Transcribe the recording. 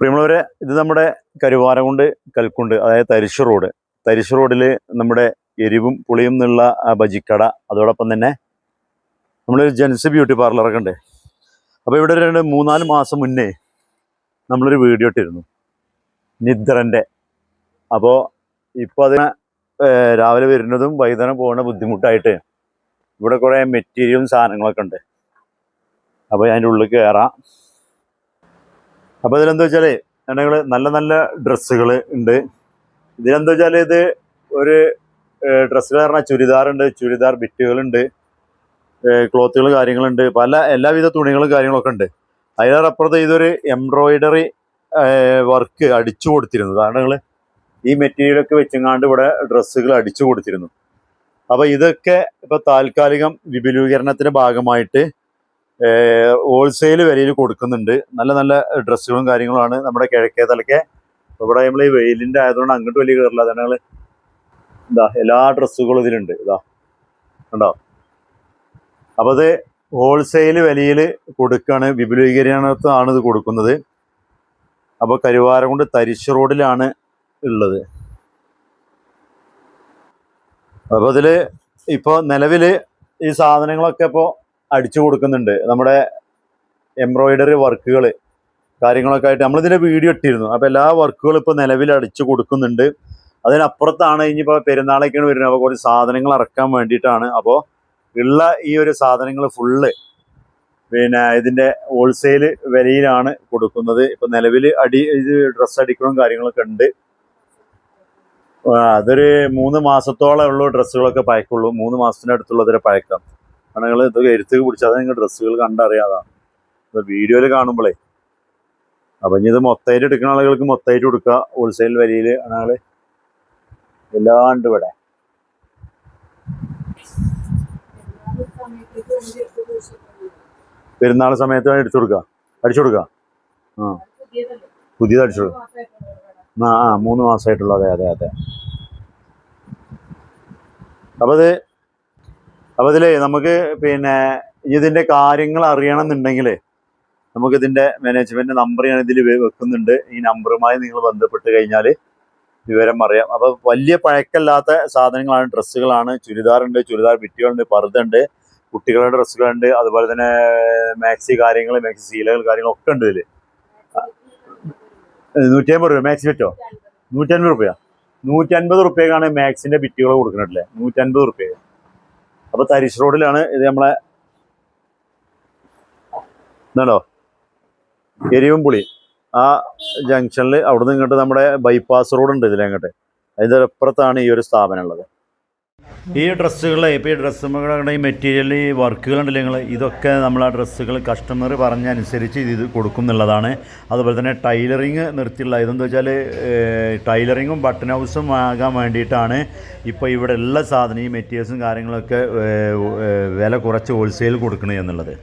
പ്രിയമുള്ളവരെ ഇത് നമ്മുടെ കരുവാരകുണ്ട് കൽക്കുണ്ട് അതായത് തരിശ് റോഡ്. തരിശ് റോഡിൽ നമ്മുടെ എരിവും പുളിയും എന്നുള്ള ബജിക്കട അതോടൊപ്പം തന്നെ നമ്മളൊരു ജെൻസ് ബ്യൂട്ടി പാർലറൊക്കെ ഉണ്ട്. അപ്പോൾ ഇവിടെ രണ്ട് മൂന്നാൽ മാസം മുന്നേ നമ്മളൊരു വീഡിയോ ഇട്ടിരുന്നു നിദ്രന്റെ. അപ്പോൾ ഇപ്പോൾ അതിന് രാവിലെ വരുന്നതും വൈകുന്നേരം പോകുന്ന ബുദ്ധിമുട്ടായിട്ട് ഇവിടെ കുറേ മെറ്റീരിയലും സാധനങ്ങളൊക്കെ ഉണ്ട്. അപ്പോൾ അതിന്റെ ഉള്ളിൽ കയറാം അപ്പോൾ ഇതിലെന്താ വെച്ചാൽ ഞങ്ങൾ നല്ല നല്ല ഡ്രസ്സുകൾ ഉണ്ട് ഇതിലെന്താ വെച്ചാൽ ഇത് ഒരു ഡ്രസ്സ് പറഞ്ഞാൽ ചുരിദാറുണ്ട് ചുരിദാർ ബിറ്റുകളുണ്ട് ക്ലോത്തുകൾ കാര്യങ്ങളുണ്ട് പല എല്ലാവിധ തുണികളും കാര്യങ്ങളൊക്കെ ഉണ്ട് അതിനപ്പുറത്ത് ഇതൊരു എംബ്രോയിഡറി വർക്ക് അടിച്ചു കൊടുത്തിരുന്നു. കാരണം നിങ്ങൾ ഈ മെറ്റീരിയലൊക്കെ വെച്ചെങ്ങാണ്ട് ഇവിടെ ഡ്രസ്സുകൾ അടിച്ചു കൊടുത്തിരുന്നു. അപ്പോൾ ഇതൊക്കെ ഇപ്പോൾ താൽക്കാലികം വിപുലീകരണത്തിന്റെ ഭാഗമായിട്ട് ഹോൾസെയിൽ വിലയിൽ കൊടുക്കുന്നുണ്ട്. നല്ല നല്ല ഡ്രസ്സുകളും കാര്യങ്ങളുമാണ് നമ്മുടെ കിഴക്കേ തലക്കെ. ഇവിടെ നമ്മൾ ഈ വെയിലിന്റെ ആയതുകൊണ്ട് അങ്ങോട്ട് വലിയ കയറില്ല അതാണ് ഞങ്ങൾ ഇതാ എല്ലാ ഡ്രസ്സുകളും ഇതിലുണ്ട്. ഇതാ. ഉണ്ടോ അപ്പോൾ അത് ഹോൾസെയിൽ വിലയിൽ കൊടുക്കുകയാണ് വിപുലീകരണത്താണ് ഇത് കൊടുക്കുന്നത്. അപ്പോൾ കരുവാരകുണ്ട് തരിശ് റോഡിലാണ് ഉള്ളത്. അപ്പോൾ അതിൽ ഇപ്പോൾ നിലവിൽ ഈ സാധനങ്ങളൊക്കെ ഇപ്പോൾ അടിച്ചു കൊടുക്കുന്നുണ്ട്. നമ്മുടെ എംബ്രോയിഡറി വർക്കുകൾ കാര്യങ്ങളൊക്കെ ആയിട്ട് നമ്മളിതിന്റെ വീഡിയോ ഇട്ടിരുന്നു. അപ്പോൾ എല്ലാ വർക്കുകളും ഇപ്പോൾ നിലവിൽ അടിച്ചു കൊടുക്കുന്നുണ്ട്. അതിനപ്പുറത്താണ് ഇനിയിപ്പോൾ പെരുന്നാളൊക്കെയാണ് വരുന്നത്. അപ്പോൾ കുറച്ച് സാധനങ്ങൾ ഇറക്കാൻ വേണ്ടിയിട്ടാണ്. അപ്പോൾ ഉള്ള ഈ ഒരു സാധനങ്ങൾ ഫുള്ള് പിന്നെ ഇതിന്റെ ഹോൾസെയിൽ വിലയിലാണ് കൊടുക്കുന്നത്. ഇപ്പോൾ നിലവിൽ അടി ഇത് ഡ്രസ്സ് അടിക്കണം കാര്യങ്ങളൊക്കെ ഉണ്ട്. അതൊരു മൂന്ന് മാസത്തോളം ഉള്ളൂ ഡ്രസ്സുകളൊക്കെ പഴക്കുള്ളൂ മൂന്ന് മാസത്തിന്റെ അടുത്തുള്ളതിരെ പഴക്കാം. കാരണം നിങ്ങൾ ഇത് എരുത്ത് പിടിച്ചാൽ നിങ്ങൾ ഡ്രസ്സുകൾ കണ്ടറിയാതാണ്. വീഡിയോയിൽ കാണുമ്പോഴേ അപ്പം ഇനി ഇത് മൊത്തമായിട്ട് എടുക്കുന്ന ആളുകൾക്ക് മൊത്തമായിട്ട് കൊടുക്കുക. ഹോൾസെയിൽ വരിയിൽ ആണെങ്കിൽ എല്ലാം ഉണ്ട് ഇവിടെ. പെരുന്നാൾ സമയത്ത് എടുത്തു കൊടുക്കുക. അടിച്ചു കൊടുക്കുക. ആ. പുതിയത് അടിച്ചു കൊടുക്കുക. ആ ആ മൂന്ന് മാസമായിട്ടുള്ള. അതെ അതെ അതെ. അപ്പോൾ അത് അപ്പോൾ ഇതിലേ നമുക്ക് പിന്നെ ഇതിന്റെ കാര്യങ്ങൾ അറിയണം എന്നുണ്ടെങ്കിൽ നമുക്ക് ഇതിന്റെ മാനേജ്മെന്റ് നമ്പർ ഞാൻ ഇതിൽ വെക്കുന്നുണ്ട്. ഈ നമ്പറുമായി നിങ്ങൾ ബന്ധപ്പെട്ട് കഴിഞ്ഞാൽ വിവരം അറിയാം. അപ്പോൾ വലിയ പഴക്കല്ലാത്ത സാധനങ്ങളാണ്. ഡ്രസ്സുകളാണ്. ചുരിദാറുണ്ട് ചുരിദാർ ബിറ്റുകളുണ്ട് പർദ്ദുണ്ട് കുട്ടികളുടെ ഡ്രസ്സുകളുണ്ട് അതുപോലെ തന്നെ മാക്സി കാര്യങ്ങൾ മാക്സി സീലകൾ കാര്യങ്ങളൊക്കെ ഉണ്ട് ഇതിൽ നൂറ്റി അമ്പത് രൂപ. മാക്സി ബിറ്റോ നൂറ്റി അൻപത് റുപ്യ നൂറ്റി അൻപത് റുപ്യക്കാണ് മാക്സിന്റെ ബിറ്റുകൾ കൊടുക്കുന്നുണ്ടല്ലേ നൂറ്റി അൻപത് റുപ്യ അപ്പൊ തരിശ് റോഡിലാണ് ഇത് നമ്മളെ എന്താണോ എരിവും പുളി ആ ജംഗ്ഷനിൽ അവിടുന്ന് ഇങ്ങോട്ട് നമ്മുടെ ബൈപ്പാസ് റോഡ് ഉണ്ട് ഇതിലങ്ങോട്ട്. അതിന്റെ അപ്പുറത്താണ് ഈ ഒരു സ്ഥാപനം ഉള്ളത്. ഈ ഡ്രസ്സുകൾ ഇപ്പോൾ ഈ ഡ്രസ്സുകളുടെ ഈ മെറ്റീരിയൽ ഈ വർക്കുകളുണ്ടല്ലോ നിങ്ങൾ ഇതൊക്കെ നമ്മൾ ആ ഡ്രസ്സുകൾ കസ്റ്റമർ പറഞ്ഞനുസരിച്ച് ഇത് കൊടുക്കും എന്നുള്ളതാണ്. അതുപോലെ തന്നെ ടൈലറിങ് നിർത്തിയുള്ള ഇതെന്ന് വെച്ചാൽ ടൈലറിങ്ങും ബട്ടൺ ഹൗസും ആകാൻ വേണ്ടിയിട്ടാണ് ഇപ്പോൾ ഇവിടെ ഉള്ള സാധനം ഈ മെറ്റീരിയൽസും കാര്യങ്ങളൊക്കെ വില കുറച്ച് ഹോൾസെയിൽ കൊടുക്കണേ എന്നുള്ളത്.